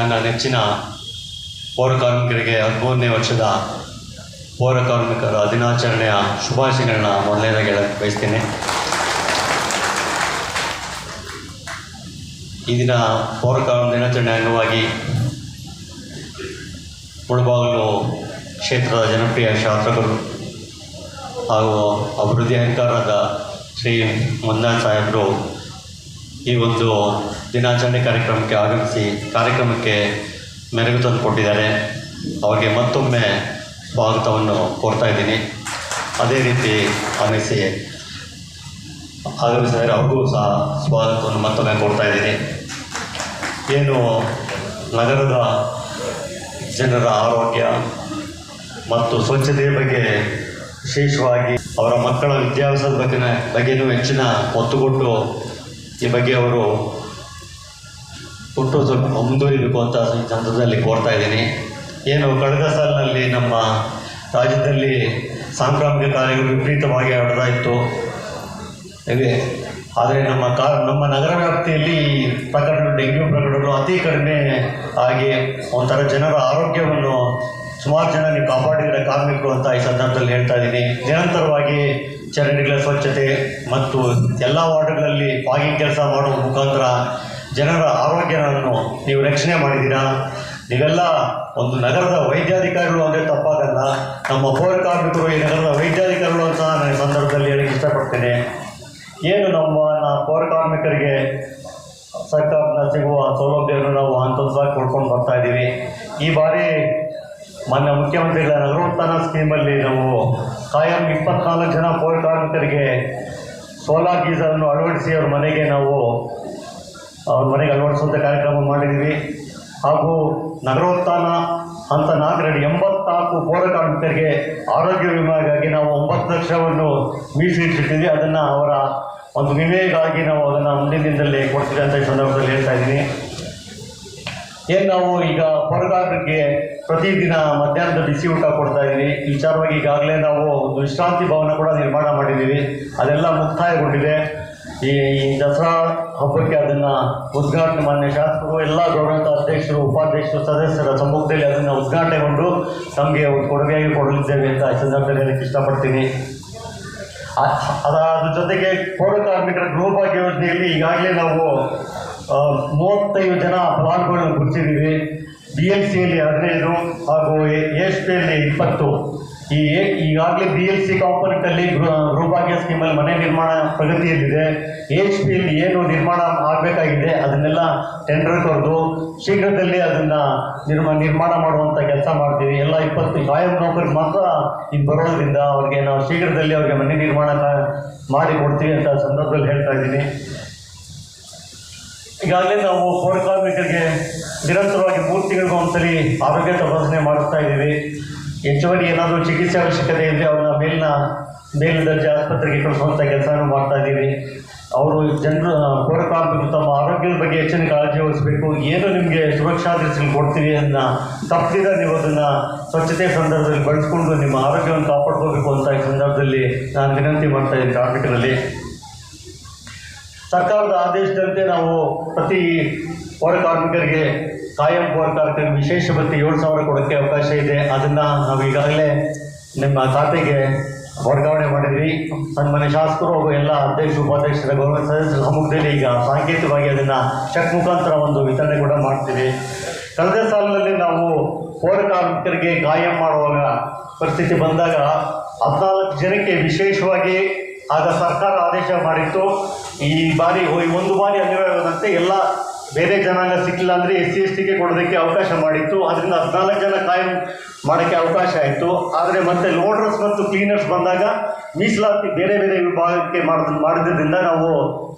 ನನ್ನ ನೆಚ್ಚಿನ ಪೌರ ಕಾರ್ಮಿಕರಿಗೆ ಹದಿಮೂರನೇ ವರ್ಷದ ಪೌರ ಕಾರ್ಮಿಕರ ದಿನಾಚರಣೆಯ ಶುಭಾಶಯಗಳನ್ನ ಮೊದಲನೇದಾಗಿ ಹೇಳಕ್ಕೆ ಬಯಸ್ತೀನಿ. ಈ ದಿನ ಪೌರ ಕಾರ್ಮಿಕ ದಿನಾಚರಣೆ ಅಂಗವಾಗಿ ಮುಳಬಾಗಿಲು ಕ್ಷೇತ್ರದ ಜನಪ್ರಿಯ ಶಾಸಕರು ಹಾಗೂ ಅಭಿವೃದ್ಧಿ ಅಧಿಕಾರದ ಶ್ರೀ ಮಂದಾನ್ ಸಾಹೇಬರು ಈ ಒಂದು ದಿನಾಚರಣೆ ಕಾರ್ಯಕ್ರಮಕ್ಕೆ ಆಗಮಿಸಿ ಕಾರ್ಯಕ್ರಮಕ್ಕೆ ಮೆರಗು ತಂದುಕೊಟ್ಟಿದ್ದಾರೆ. ಅವರಿಗೆ ಮತ್ತೊಮ್ಮೆ ಸ್ವಾಗತವನ್ನು ಕೋರ್ತಾ ಇದ್ದೀನಿ. ಅದೇ ರೀತಿ ಆಗಮಿಸಿ ಆಗಮಿಸಿದರೆ ಅವ್ರಿಗೂ ಸಹ ಸ್ವಾಗತವನ್ನು ಮತ್ತೊಮ್ಮೆ ಕೊಡ್ತಾ ಇದ್ದೀನಿ. ಏನು ನಗರದ ಜನರ ಆರೋಗ್ಯ ಮತ್ತು ಸ್ವಚ್ಛತೆಯ ಬಗ್ಗೆ ವಿಶೇಷವಾಗಿ ಅವರ ಮಕ್ಕಳ ವಿದ್ಯಾಭ್ಯಾಸದ ಬಗ್ಗೆ ಬಗ್ಗೆನೂ ಹೆಚ್ಚಿನ ಒತ್ತು ಕೊಟ್ಟು ಈ ಬಗ್ಗೆ ಅವರು ಹುಟ್ಟು ಸ್ವಲ್ಪ ಮುಂದುವರಿಬೇಕು ಅಂತ ಈ ಸಂದರ್ಭದಲ್ಲಿ ಕೋರ್ತಾ ಇದ್ದೀನಿ. ಏನು ಕಳೆದ ಸಾಲಿನಲ್ಲಿ ನಮ್ಮ ರಾಜ್ಯದಲ್ಲಿ ಸಾಂಕ್ರಾಮಿಕ ಕಾಯಿಲೆಗಳು ವಿಪರೀತವಾಗಿ ಹರಡ್ತಾ ಇತ್ತು. ಆದರೆ ನಮ್ಮ ಕಾ, ನಮ್ಮ ನಗರ ವ್ಯಾಪ್ತಿಯಲ್ಲಿ ಪ್ರಕರಣ ಡೆಂಗ್ಯೂ ಪ್ರಕರಣಗಳು ಅತಿ ಕಡಿಮೆ ಆಗಿ ಒಂಥರ ಜನರ ಆರೋಗ್ಯವನ್ನು ಸುಮಾರು ಜನ ನೀವು ಕಾಪಾಡಿದರೆ ಕಾರ್ಮಿಕರು ಅಂತ ಈ ಸಂದರ್ಭದಲ್ಲಿ ಹೇಳ್ತಾ ಇದ್ದೀನಿ. ನಿರಂತರವಾಗಿ ಚರಂಡಿಗಳ ಸ್ವಚ್ಛತೆ ಮತ್ತು ಎಲ್ಲ ವಾರ್ಡ್ಗಳಲ್ಲಿ ಫಾಗಿಂಗ್ ಕೆಲಸ ಮಾಡುವ ಮುಖಾಂತರ ಜನರ ಆರೋಗ್ಯವನ್ನು ನೀವು ರಕ್ಷಣೆ ಮಾಡಿದ್ದೀರಾ? ನೀವೆಲ್ಲ ಒಂದು ನಗರದ ವೈದ್ಯಾಧಿಕಾರಿಗಳು ಅಂದರೆ ತಪ್ಪಾಗಲ್ಲ. ನಮ್ಮ ಪೌರ ಕಾರ್ಮಿಕರು ಈ ನಗರದ ವೈದ್ಯಾಧಿಕಾರಿಗಳು ಅಂತ ನಾನು ಸಂದರ್ಭದಲ್ಲಿ ಹೇಳಕ್ಕೆ ಇಷ್ಟಪಡ್ತೇನೆ. ಏನು ನಮ್ಮ ನ- ಪೌರ ಕಾರ್ಮಿಕರಿಗೆ ಸರ್ಕಾರದಿಂದ ಸಿಗುವ ಸೌಲಭ್ಯವನ್ನು ನಾವು ಹಂತವಾಗಿ ಕೊಡ್ಕೊಂಡು ಬರ್ತಾ ಇದ್ದೀವಿ. ಈ ಬಾರಿ ಮಾನ್ಯ ಮುಖ್ಯಮಂತ್ರಿಗಳ ನಗರೋತ್ಥಾನ ಸ್ಕೀಮಲ್ಲಿ ನಾವು ಕಾಯಂ ಇಪ್ಪತ್ನಾಲ್ಕು ಜನ ಪೌರ ಕಾರ್ಮಿಕರಿಗೆ ಸೋಲಾರ್ ಗೀಸರನ್ನು ಅಳವಡಿಸಿ ಅವ್ರ ಮನೆಗೆ ನಾವು, ಅವ್ರ ಮನೆಗೆ ಅಳವಡಿಸುವಂಥ ಕಾರ್ಯಕ್ರಮ ಮಾಡಿದ್ದೀವಿ. ಹಾಗೂ ನಗರೋತ್ಥಾನ ಹಂತ ನಾಲ್ಕರಡಿ ಎಂಬತ್ನಾಲ್ಕು ಪೌರ ಕಾರ್ಮಿಕರಿಗೆ ಆರೋಗ್ಯ ವಿಮೆಗಾಗಿ ನಾವು ಒಂಬತ್ತು ಲಕ್ಷವನ್ನು ಮೀಸಲಿಟ್ಟಿದ್ದೀವಿ ಅದನ್ನು ಅವರ ಒಂದು ವಿಮೆಗಾಗಿ ನಾವು ಅದನ್ನು ಮುಂದಿನ ದಿನದಲ್ಲಿ ಕೊಡ್ತೀವಿ ಅಂತ ಈ ಸಂದರ್ಭದಲ್ಲಿ ಹೇಳ್ತಾ ಇದ್ದೀನಿ. ಏನು ನಾವು ಈಗ ಪೌರಕಾರರಿಗೆ ಪ್ರತಿದಿನ ಮಧ್ಯಾಹ್ನದ ಬಿಸಿ ಊಟ ಕೊಡ್ತಾ ಇದ್ದೀವಿ ವಿಚಾರವಾಗಿ ಈಗಾಗಲೇ ನಾವು ಒಂದು ವಿಶ್ರಾಂತಿ ಭವನ ಕೂಡ ನಿರ್ಮಾಣ ಮಾಡಿದ್ದೀವಿ. ಅದೆಲ್ಲ ಮುಕ್ತಾಯಗೊಂಡಿದೆ. ಈ ದಸರಾ ಹಬ್ಬಕ್ಕೆ ಅದನ್ನು ಉದ್ಘಾಟನೆ ಮಾನ್ಯ ಶಾಸಕರು, ಎಲ್ಲ ಗೌರವಂತ ಅಧ್ಯಕ್ಷರು, ಉಪಾಧ್ಯಕ್ಷರು, ಸದಸ್ಯರ ಸಮ್ಮುಖದಲ್ಲಿ ಅದನ್ನು ಉದ್ಘಾಟನೆಗೊಂಡು ನಮಗೆ ಒಂದು ಕೊಡುಗೆಯಾಗಿ ಕೊಡಲಿದ್ದೇವೆ ಅಂತ ಈ ಸಂದರ್ಭದಲ್ಲಿ ಹೇಳಕ್ಕೆ ಇಷ್ಟಪಡ್ತೀನಿ. ಅದಾದ ಜೊತೆಗೆ ಪೌರ ಕಾರ್ಮಿಕರ ಗೃಹಭಾಗ್ಯ ಯೋಜನೆಯಲ್ಲಿ ಈಗಾಗಲೇ ನಾವು ಮೂವತ್ತೈದು ಜನ ಫಲಾನುಭವಿಗಳನ್ನು ಗುರುತಿಸಿದ್ದೀವಿ. ಬಿ ಎಲ್ ಸಿಯಲ್ಲಿ ಹದಿನೈದು ಹಾಗೂ ಎಸ್ ಪಿಯಲ್ಲಿ ಇಪ್ಪತ್ತು. ಈ ಎ- ಈಗಾಗಲೇ ಬಿ ಎಲ್ ಸಿ ಕಾಂಪೋನೆಂಟಲ್ಲಿ ಗೃಹ ಗೃಹಭಾಗ್ಯ ಸ್ಕೀಮಲ್ಲಿ ಮನೆ ನಿರ್ಮಾಣ ಪ್ರಗತಿಯಲ್ಲಿದೆ. ಎಚ್ ಪಿಯಲ್ಲಿ ಏನು ನಿರ್ಮಾಣ ಆಗಬೇಕಾಗಿದೆ ಅದನ್ನೆಲ್ಲ ಟೆಂಡರ್ ಕರೆದು ಶೀಘ್ರದಲ್ಲಿ ಅದನ್ನು ನಿರ್ಮ, ನಿರ್ಮಾಣ ಮಾಡುವಂಥ ಕೆಲಸ ಮಾಡ್ತೀವಿ. ಎಲ್ಲ ಇಪ್ಪತ್ತು ಕಾಯಂ ನೌಕರಿಗೆ ಮಾತ್ರ ಇದು ಬರೋದ್ರಿಂದ ಅವ್ರಿಗೆ ನಾವು ಶೀಘ್ರದಲ್ಲಿ ಅವ್ರಿಗೆ ಮನೆ ನಿರ್ಮಾಣ ಮಾಡಿ ಕೊಡ್ತೀವಿ ಅಂತ ಸಂದರ್ಭದಲ್ಲಿ ಹೇಳ್ತಾ ಇದ್ದೀನಿ. ಈಗಾಗಲೇ ನಾವು ಪೌರ ಕಾರ್ಮಿಕರಿಗೆ ನಿರಂತರವಾಗಿ ಮೂರು ತಿಂಗಳಿಗೂ ಒಂದ್ಸಲಿ ಆರೋಗ್ಯ ತಪಾಸಣೆ ಮಾಡಿಸ್ತಾ ಇದ್ದೀವಿ. ಹೆಚ್ಚುವರಿ ಏನಾದರೂ ಚಿಕಿತ್ಸೆ ಅವಶ್ಯಕತೆ ಇದ್ದರೆ ಅವರ ಮೇಲಿನ ಮೇಲಿನ ದರ್ಜೆ ಆಸ್ಪತ್ರೆಗೆ ಕಳಿಸುವಂಥ ಕೆಲಸನೂ ಮಾಡ್ತಾ ಇದ್ದೀವಿ. ಅವರು ಜನರು ಪೌರ ಕಾರ್ಮಿಕರು ತಮ್ಮ ಆರೋಗ್ಯದ ಬಗ್ಗೆ ಹೆಚ್ಚಿನ ಕಾಳಜಿ ವಹಿಸಬೇಕು. ಏನು ನಿಮಗೆ ಸುರಕ್ಷಾ ದೃಷ್ಟಿಯಲ್ಲಿ ಕೊಡ್ತೀವಿ ಅದನ್ನ ತಪ್ಪಿದ ನೀವು ಅದನ್ನು ಸ್ವಚ್ಛತೆ ಸಂದರ್ಭದಲ್ಲಿ ಬಳಸ್ಕೊಂಡು ನಿಮ್ಮ ಆರೋಗ್ಯವನ್ನು ಕಾಪಾಡ್ಕೋಬೇಕು ಅಂತ ಈ ಸಂದರ್ಭದಲ್ಲಿ ನಾನು ವಿನಂತಿ ಮಾಡ್ತಾ ಇದ್ದೀನಿ ಕಾರ್ಮಿಕರಲ್ಲಿ. ಸರ್ಕಾರದ ಆದೇಶದಂತೆ ನಾವು ಪ್ರತಿ ಪೌರ ಕಾರ್ಮಿಕರಿಗೆ ಕಾಯಂ ಪೌರ ಕಾರ್ಮಿಕರಿಗೆ ವಿಶೇಷ ಭತ್ಯೆ ಏಳು ಸಾವಿರ ಕೊಡೋಕ್ಕೆ ಅವಕಾಶ ಇದೆ. ಅದನ್ನು ನಾವು ಈಗಾಗಲೇ ನಿಮ್ಮ ಖಾತೆಗೆ ವರ್ಗಾವಣೆ ಮಾಡಿದ್ವಿ. ಮನೆ ಶಾಸಕರು ಹಾಗೂ ಎಲ್ಲ ಅಧ್ಯಕ್ಷ, ಉಪಾಧ್ಯಕ್ಷರ ಗೌರವ ಸದಸ್ಯರ ಸಮ್ಮುಖದಲ್ಲಿ ಈಗ ಸಾಂಕೇತಿಕವಾಗಿ ಅದನ್ನು ಚೆಕ್ ಮುಖಾಂತರ ಒಂದು ವಿತರಣೆ ಕೂಡ ಮಾಡ್ತೀವಿ. ಕಳೆದ ಸಾಲಿನಲ್ಲಿ ನಾವು ಪೌರ ಕಾರ್ಮಿಕರಿಗೆ ಕಾಯಂ ಮಾಡುವಾಗ ಪರಿಸ್ಥಿತಿ ಬಂದಾಗ ಹದಿನಾಲ್ಕು ಜನಕ್ಕೆ ವಿಶೇಷವಾಗಿ ಆಗ ಸರ್ಕಾರ ಆದೇಶ ಮಾಡಿತ್ತು, ಈ ಬಾರಿ ಒಂದು ಬಾರಿ ಅನಿವಾರ್ಯವಾದಂತೆ ಎಲ್ಲ ಬೇರೆ ಜನಾಂಗ ಸಿಕ್ಕಿಲ್ಲ ಅಂದರೆ ಎಸ್ ಸಿ, ಎಸ್ ಟಿಗೆ ಕೊಡೋದಕ್ಕೆ ಅವಕಾಶ ಮಾಡಿತ್ತು. ಅದರಿಂದ ಹದಿನಾಲ್ಕು ಜನ ಕಾಯಂ ಮಾಡೋಕ್ಕೆ ಅವಕಾಶ ಆಯಿತು. ಆದರೆ ಮತ್ತೆ ಲೋಡ್ರಸ್ ಮತ್ತು ಕ್ಲೀನರ್ಸ್ ಬಂದಾಗ ಮೀಸಲಾತಿ ಬೇರೆ ಬೇರೆ ವಿಭಾಗಕ್ಕೆ ಮಾಡಿದ್ ಮಾಡಿದ್ದರಿಂದ ನಾವು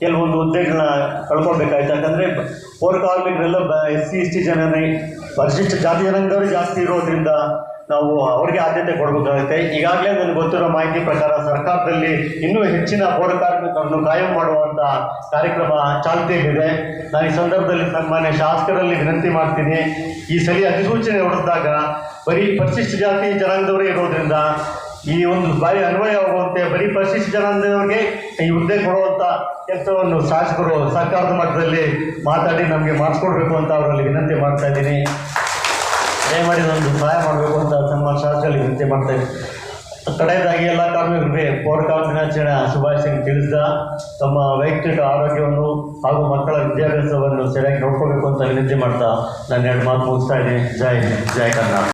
ಕೆಲವೊಂದು ಹುದ್ದೆಗಳನ್ನ ಕಳ್ಕೊಬೇಕಾಯ್ತು ಯಾಕಂದರೆ ಪೌರ ಕಾರ್ಮಿಕರೆಲ್ಲ ಎಸ್ ಸಿ, ಎಸ್ ಟಿ ಜನರೇ ಪರಿಶಿಷ್ಟ ಜಾತಿ ಜನಾಂಗದವರು ಜಾಸ್ತಿ ಇರೋದ್ರಿಂದ ನಾವು ಅವರಿಗೆ ಆದ್ಯತೆ ಕೊಡಬೇಕಾಗುತ್ತೆ. ಈಗಾಗಲೇ ನನಗೆ ಗೊತ್ತಿರೋ ಮಾಹಿತಿ ಪ್ರಕಾರ ಸರ್ಕಾರದಲ್ಲಿ ಇನ್ನೂ ಹೆಚ್ಚಿನ ಪೌರ ಕಾರ್ಮಿಕರನ್ನು ಕಾಯಂ ಮಾಡುವಂಥ ಕಾರ್ಯಕ್ರಮ ಚಾಲ್ತಿಯಲ್ಲಿದೆ. ನಾನು ಈ ಸಂದರ್ಭದಲ್ಲಿ ಸನ್ಮಾನ್ಯ ಶಾಸಕರಲ್ಲಿ ವಿನಂತಿ ಮಾಡ್ತೀನಿ. ಈ ಸರಿ ಅಧಿಸೂಚನೆ ಹೊರಡಿಸಿದಾಗ ಬರೀ ಪರಿಶಿಷ್ಟ ಜಾತಿ ಜನಾಂಗದವರೇ ಇರೋದ್ರಿಂದ ಈ ಒಂದು ಬಾರಿ ಅನ್ವಯವಾಗುವಂತೆ ಬರೀ ಪರಿಶಿಷ್ಟ ಜನಾಂಗದವರಿಗೆ ಈ ಹುದ್ದೆ ಕೊಡುವಂತ ಕೆಲಸವನ್ನು ಶಾಸಕರು ಸರ್ಕಾರದ ಮಟ್ಟದಲ್ಲಿ ಮಾತಾಡಿ ನಮಗೆ ಮಾಡಿಸ್ಕೊಡ್ಬೇಕು ಅಂತ ಅವರಲ್ಲಿ ವಿನಂತಿ ಮಾಡ್ತಾ ಇದ್ದೀನಿ. ದಯಮಾಡಿ ಒಂದು ಸಹಾಯ ಮಾಡಬೇಕು ಅಂತ ನಮ್ಮ ಶಾಸಕರಲ್ಲಿ ವಿನಂತಿ ಮಾಡ್ತೇವೆ ಇದ್ದೀನಿ. ಕಡೆಯದಾಗಿ ಎಲ್ಲ ಕಾರ್ಮಿಕರಿಗೆ ಪೌರಕಾಲ ದಿನಾಚರಣೆ ಶುಭಾಶಯ ತಿಳಿಸಿದ ತಮ್ಮ ವೈಯಕ್ತಿಕ ಆರೋಗ್ಯವನ್ನು ಹಾಗೂ ಮಕ್ಕಳ ವಿದ್ಯಾಭ್ಯಾಸವನ್ನು ಸರಿಯಾಗಿ ನೋಡ್ಕೋಬೇಕು ಅಂತ ವಿನಂತಿ ಮಾಡ್ತಾ ನಾನು ಎರಡು ಮಾತು ಮುಗಿಸ್ತಾ ಇದ್ದೀನಿ. ಜೈ ಜೈ ಕನ್ನಡ